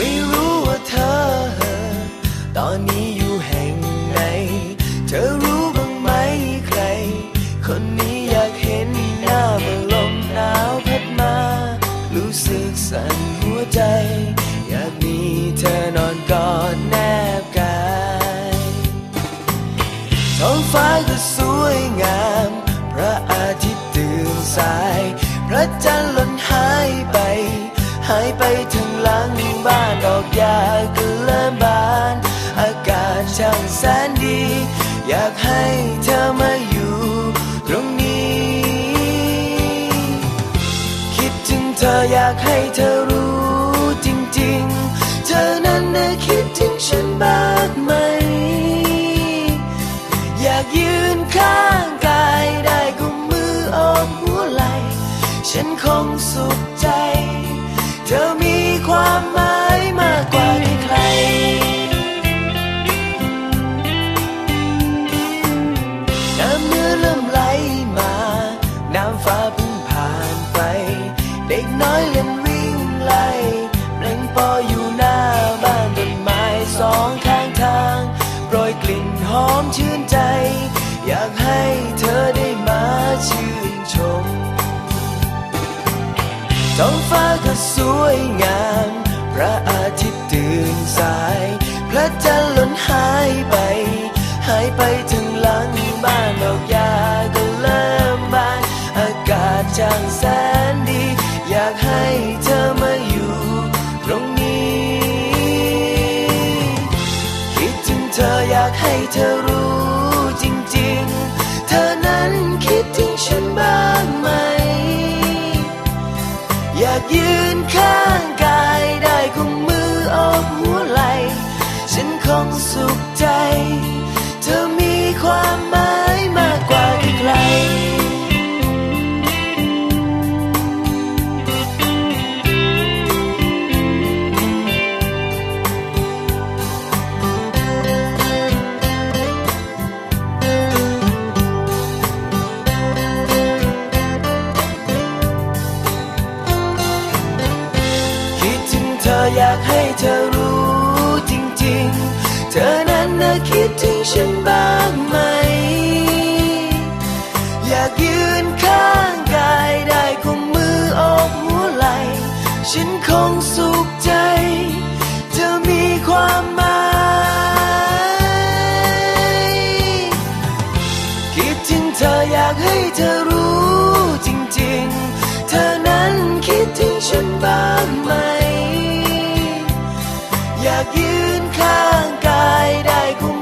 ไม่รู้ว่าเธอ ตอนนี้อยู่แห่งไหน เธอรู้บ้างไหมใคร คนนี้อยากเห็นหน้าเมื่อลมหนาวพัดมา รู้สึกสั่นหัวใจ อยากมีเธอนอนกอดแนบกายท้องฟ้าก็สวยงาม พระอาทิตย์ตื่นสาย พระจันทร์หล่นหายไป หายไปถึง บ้านดอกหญ้าก็เริ่มบาน อากาศช่างแสนดี อยากให้เธอมาอยู่ตรงนี้ คิดถึงเธออยากให้เธอรู้จริงๆ เธอนั้นนะคิดถึงฉันบ้างไหม อยากยืนข้างกายได้กุมมือโอบหัวไหล่ฉันคงสุขใจ น้อยเล่นวิ่งไล่เพลงปออยู่หน้าบ้านต้นไม้สองข้างทางโปรยกลิ่นหอมชื่นใจ อยากให้เธอได้มาชื่นชมท้องฟ้าก็สวยงาม พระอาทิตย์ตื่นสาย พระจันทร์ล่นหายไป ให้เธอมาอยู่ตรงนี้ คิดถึงเธออยากให้เธอรู้จริงๆ เธอนั้นคิดถึงฉันบ้างไหม อยากยืนข้างกายได้กุมมือโอบหัวไหล ฉันคงสุขใจ อยากให้เธอรู้จริงๆ เธอนั้นน่ะคิดถึงฉันบ้างไหม อยากยืนข้างกายได้กุมมืออกหัวไหล่ฉันคงสู ยืนข้างกายได้คง